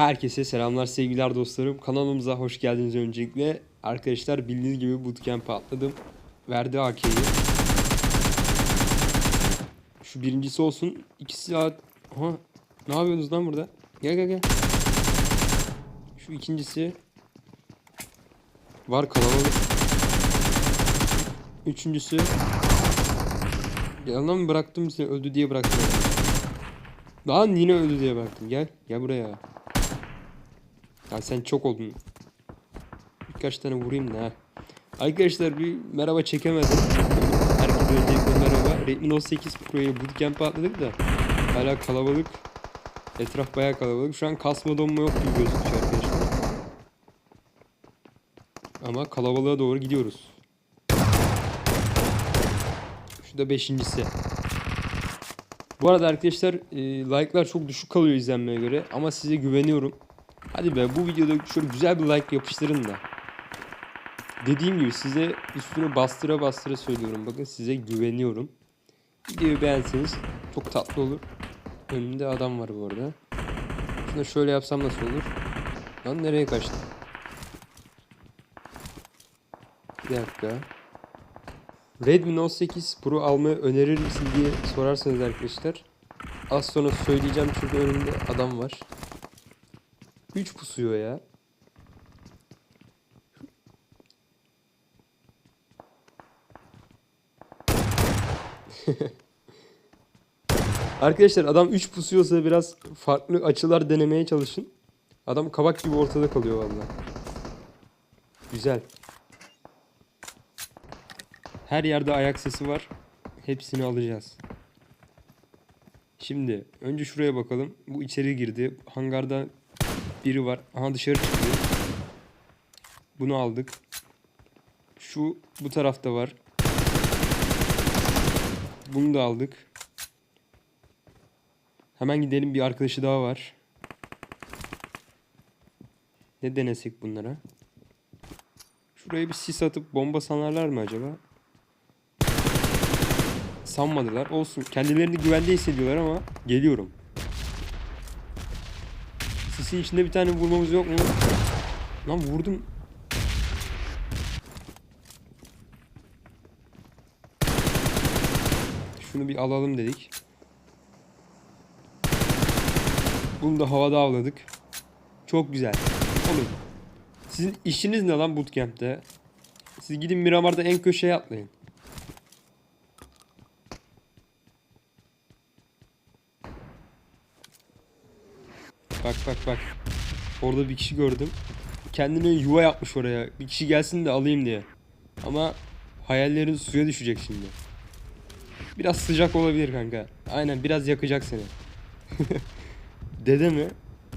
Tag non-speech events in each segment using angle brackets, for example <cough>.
Herkese selamlar sevgiler dostlarım. Kanalımıza hoş geldiniz öncelikle. Arkadaşlar bildiğiniz gibi bootcamp'e atladım. Verdi AK'yi. Şu birincisi olsun. İkisi daha... Aha, ne yapıyorsunuz lan burada? Gel gel gel. Şu ikincisi. Var kalabalık. Üçüncüsü. Yalan mı bıraktım seni öldü diye bıraktım. Lan yine öldü diye bıraktım. Gel. Gel buraya. Ya sen çok oldun. Birkaç tane vurayım da. Arkadaşlar bir merhaba çekemedim. Herkese öncelikle merhaba. Redmi Note 8 Pro'ya bootcamp'e atladık da. Hala kalabalık. Etraf bayağı kalabalık. Şu an kasma donma yok gibi gözüküyor arkadaşlar. Ama kalabalığa doğru gidiyoruz. Şu da beşincisi. Bu arada arkadaşlar e, like'lar çok düşük kalıyor izlenmeye göre ama size güveniyorum. Hadi be bu videoda şöyle güzel bir like yapıştırın da. Dediğim gibi size üstüne bastıra bastıra söylüyorum. Bakın size güveniyorum. Videoyu beğenseniz çok tatlı olur. Önümde adam var bu arada. Şunu şöyle yapsam nasıl olur? Lan nereye kaçtı? Bir dakika. Redmi Note 8 Pro almayı önerir misin diye sorarsanız arkadaşlar. Az sonra söyleyeceğim çünkü önümde adam var. 3 pusuyor ya. <laughs> Arkadaşlar adam 3 pusuyorsa biraz farklı açılar denemeye çalışın. Adam kabak gibi ortada kalıyor vallahi. Güzel. Her yerde ayak sesi var. Hepsini alacağız. Şimdi önce şuraya bakalım. Bu içeri girdi. Hangarda biri var. Aha dışarı çıkıyor. Bunu aldık. Şu bu tarafta var. Bunu da aldık. Hemen gidelim bir arkadaşı daha var. Ne denesek bunlara? Şuraya bir sis atıp bomba sanarlar mı acaba? Sanmadılar. Olsun. Kendilerini güvende hissediyorlar ama geliyorum. Sisin içinde bir tane vurmamız yok mu? Lan vurdum. Şunu bir alalım dedik. Bunu da havada avladık. Çok güzel. Oğlum. Sizin işiniz ne lan bootcamp'te? Siz gidin Miramar'da en köşeye atlayın. Bak bak. Orada bir kişi gördüm. Kendine yuva yapmış oraya. Bir kişi gelsin de alayım diye. Ama hayallerin suya düşecek şimdi. Biraz sıcak olabilir kanka. Aynen biraz yakacak seni. <laughs> dede mi?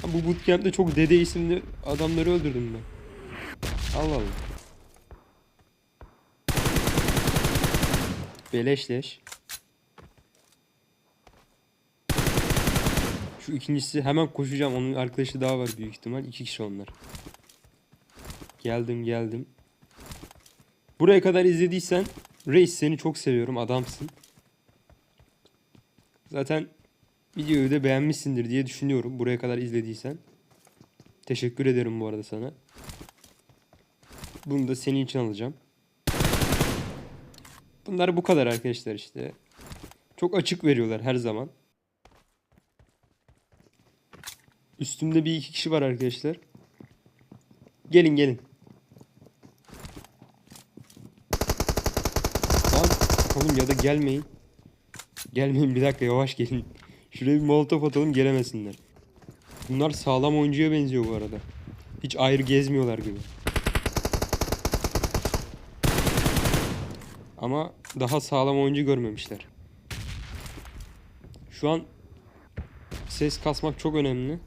Bu bootcamp'te çok dede isimli adamları öldürdüm ben. Allah Allah. Beleşleş. Şu ikincisi hemen koşacağım. Onun arkadaşı daha var büyük ihtimal. İki kişi onlar. Geldim geldim. Buraya kadar izlediysen Reis seni çok seviyorum. Adamsın. Zaten videoyu da beğenmişsindir diye düşünüyorum. Buraya kadar izlediysen. Teşekkür ederim bu arada sana. Bunu da senin için alacağım. Bunlar bu kadar arkadaşlar işte. Çok açık veriyorlar her zaman. Üstümde bir iki kişi var arkadaşlar. Gelin gelin. Lan oğlum ya da gelmeyin. Gelmeyin bir dakika yavaş gelin. Şuraya bir molotof atalım gelemesinler. Bunlar sağlam oyuncuya benziyor bu arada. Hiç ayrı gezmiyorlar gibi. Ama daha sağlam oyuncu görmemişler. Şu an ses kasmak çok önemli.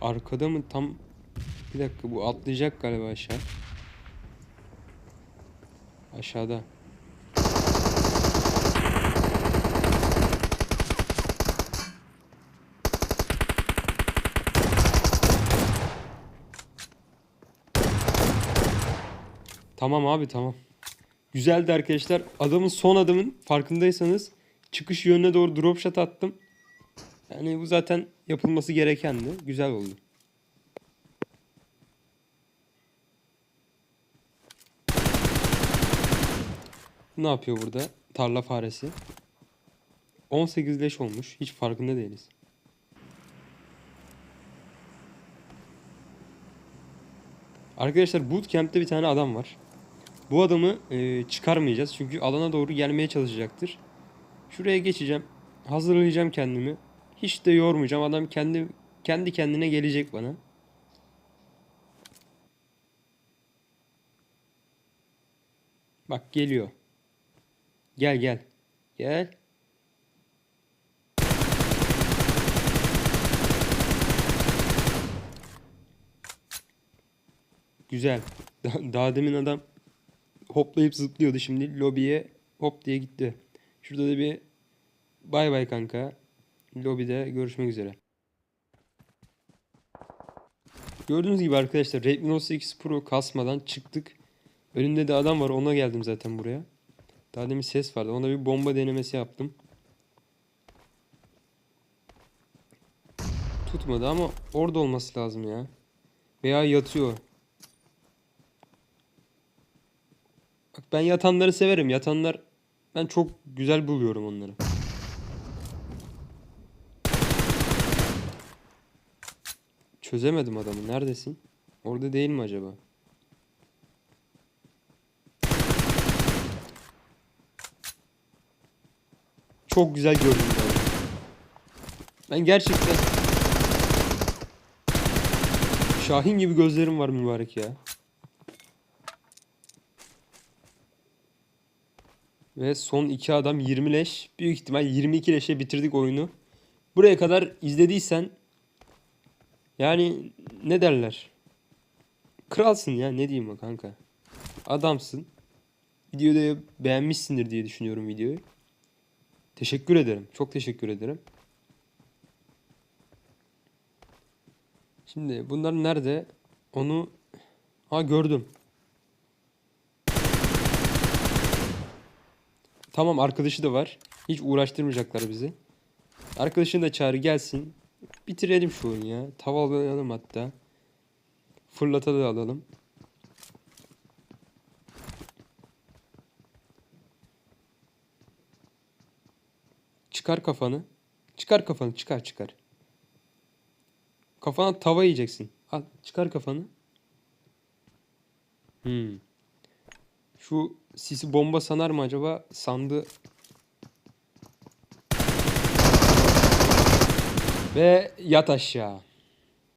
Arkada mı tam bir dakika bu atlayacak galiba aşağı. Aşağıda. Tamam abi tamam. Güzeldi arkadaşlar. Adamın son adımın farkındaysanız çıkış yönüne doğru drop shot attım. Yani bu zaten yapılması gerekendi. Güzel oldu. Ne yapıyor burada? Tarla faresi. 18 leş olmuş. Hiç farkında değiliz. Arkadaşlar bootcamp'te bir tane adam var. Bu adamı e, çıkarmayacağız çünkü alana doğru gelmeye çalışacaktır. Şuraya geçeceğim. Hazırlayacağım kendimi. Hiç de yormayacağım. Adam kendi kendi kendine gelecek bana. Bak geliyor. Gel gel. Gel. Güzel. <laughs> Daha, demin adam hoplayıp zıplıyordu şimdi lobiye hop diye gitti. Şurada da bir bay bay kanka. Lobide görüşmek üzere. Gördüğünüz gibi arkadaşlar Redmi Note 8 Pro kasmadan çıktık. Önümde de adam var ona geldim zaten buraya. Daha demin ses vardı. Ona bir bomba denemesi yaptım. Tutmadı ama orada olması lazım ya. Veya yatıyor. Bak ben yatanları severim. Yatanlar ben çok güzel buluyorum onları. Çözemedim adamı. Neredesin? Orada değil mi acaba? Çok güzel gördüm ben. Ben gerçekten Şahin gibi gözlerim var mübarek ya. Ve son iki adam 20 leş. Büyük ihtimal 22 leşe bitirdik oyunu. Buraya kadar izlediysen yani ne derler? Kralsın ya ne diyeyim bak kanka. Adamsın. Videoyu da beğenmişsindir diye düşünüyorum videoyu. Teşekkür ederim. Çok teşekkür ederim. Şimdi bunlar nerede? Onu ha gördüm. Tamam arkadaşı da var. Hiç uğraştırmayacaklar bizi. Arkadaşını da çağır gelsin. Bitirelim şu oyunu ya. Tavalayalım hatta. Fırlata da alalım. Çıkar kafanı. Çıkar kafanı. Çıkar çıkar. Kafana tava yiyeceksin. Al çıkar kafanı. Hmm. Şu sisi bomba sanar mı acaba? Sandı. Ve yat aşağı.